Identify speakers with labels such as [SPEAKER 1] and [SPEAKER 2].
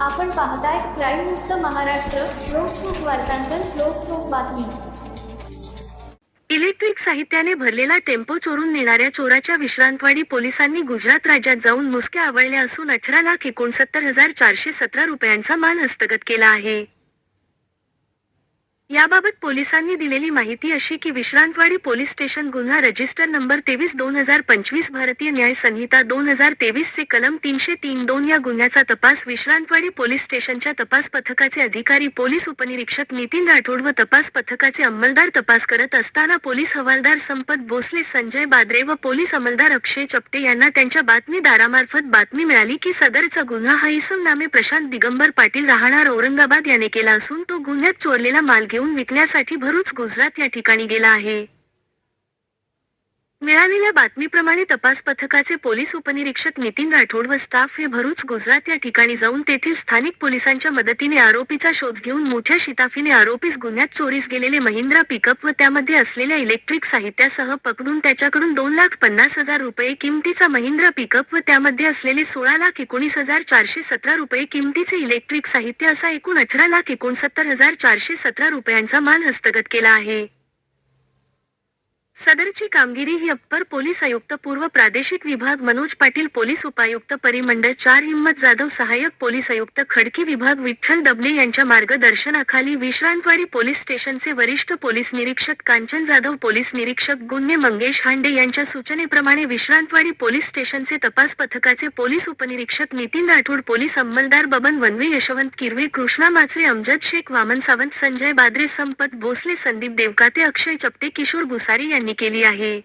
[SPEAKER 1] आपण पाहताय क्राईम मुक्त महाराष्ट्र लोकसुख वार्तांकन लोकसुख बातमी.
[SPEAKER 2] इलेक्ट्रिक साहित्याने भरलेला टेम्पो चोरून नेणाऱ्या चोराच्या विश्रांतवाडी पोलिसांनी गुजरात राज्यात जाऊन मुसक्या आवळल्या असून अठरा लाख एकोणसत्तर हजार चारशे सतरा रुपयांचा माल हस्तगत केला आहे. याबाबत पोलिसांनी दिलेली माहिती अशी की विश्रांतवाडी पोलीस स्टेशन गुन्हा रजिस्टर नंबर तेवीस दोन हजार पंचवीस भारतीय न्याय संहिता दोन हजार तेवीस चे कलम तीनशे तीन दोन या गुन्ह्याचा तपास विश्रांतवाडी पोलीस स्टेशनच्या तपास पथकाचे अधिकारी पोलीस उपनिरीक्षक नितीन राठोड व तपास पथकाचे अंमलदार तपास करत असताना पोलीस हवालदार संपत भोसले संजय बाद्रे व पोलीस अंमलदार अक्षय चपटे यांना त्यांच्या बातमीदारामार्फत बातमी मिळाली की सदरचा गुन्हा हा इसम नामे प्रशांत दिगंबर पाटील राहणार औरंगाबाद याने केला असून तो गुन्ह्यात चोरलेला माल घेऊन विकण्यासाठी भरूच गुजरात या ठिकाणी गेला आहे. मिळालेल्या बातमीप्रमाणे तपास पथकाचे पोलीस उपनिरीक्षक नितीन राठोड व स्टाफ हे भरूच गुजरात या ठिकाणी जाऊन तेथील स्थानिक पोलिसांच्या मदतीने आरोपीचा शोध घेऊन मोठ्या शिताफीने आरोपीस गुन्ह्यात चोरीस गेलेले महिंद्रा पिकअप व त्यामध्ये असलेल्या इलेक्ट्रिक साहित्यासह पकडून त्याच्याकडून दोन लाख पन्नास हजार रुपये किमतीचा महिंद्रा पिकअप व त्यामध्ये असलेले सोळा लाख एकोणीस हजार चारशे सतरा रुपये किमतीचे इलेक्ट्रिक साहित्य असा एकूण अठरा लाख एकोणसत्तर हजार चारशे सतरा रुपयांचा माल हस्तगत केला आहे. सदरची कामगिरी ही अप्पर पोलीस आयुक्त पूर्व प्रादेशिक विभाग मनोज पाटील पोलीस उपायुक्त परिमंडळ चार हिम्मत जाधव सहाय्यक पोलीस आयुक्त खडकी विभाग विठ्ठल दबले यांच्या मार्गदर्शनाखाली विश्रांतवाडी पोलीस स्टेशनचे वरिष्ठ पोलीस निरीक्षक कांचन जाधव पोलीस निरीक्षक गुन्हे मंगेश हांडे यांच्या सूचनेप्रमाणे विश्रांतवाडी पोलीस स्टेशनचे तपास पथकाचे पोलीस उपनिरीक्षक नितीन राठोड पोलीस अंमलदार बबन वनवे यशवंत किरवे कृष्णा माचरे अमजद शेख वामन सावंत संजय बाद्रे संपत भोसले संदीप देवकाते अक्षय चपटे किशोर भुसारी यांनी मागणी केली आहे.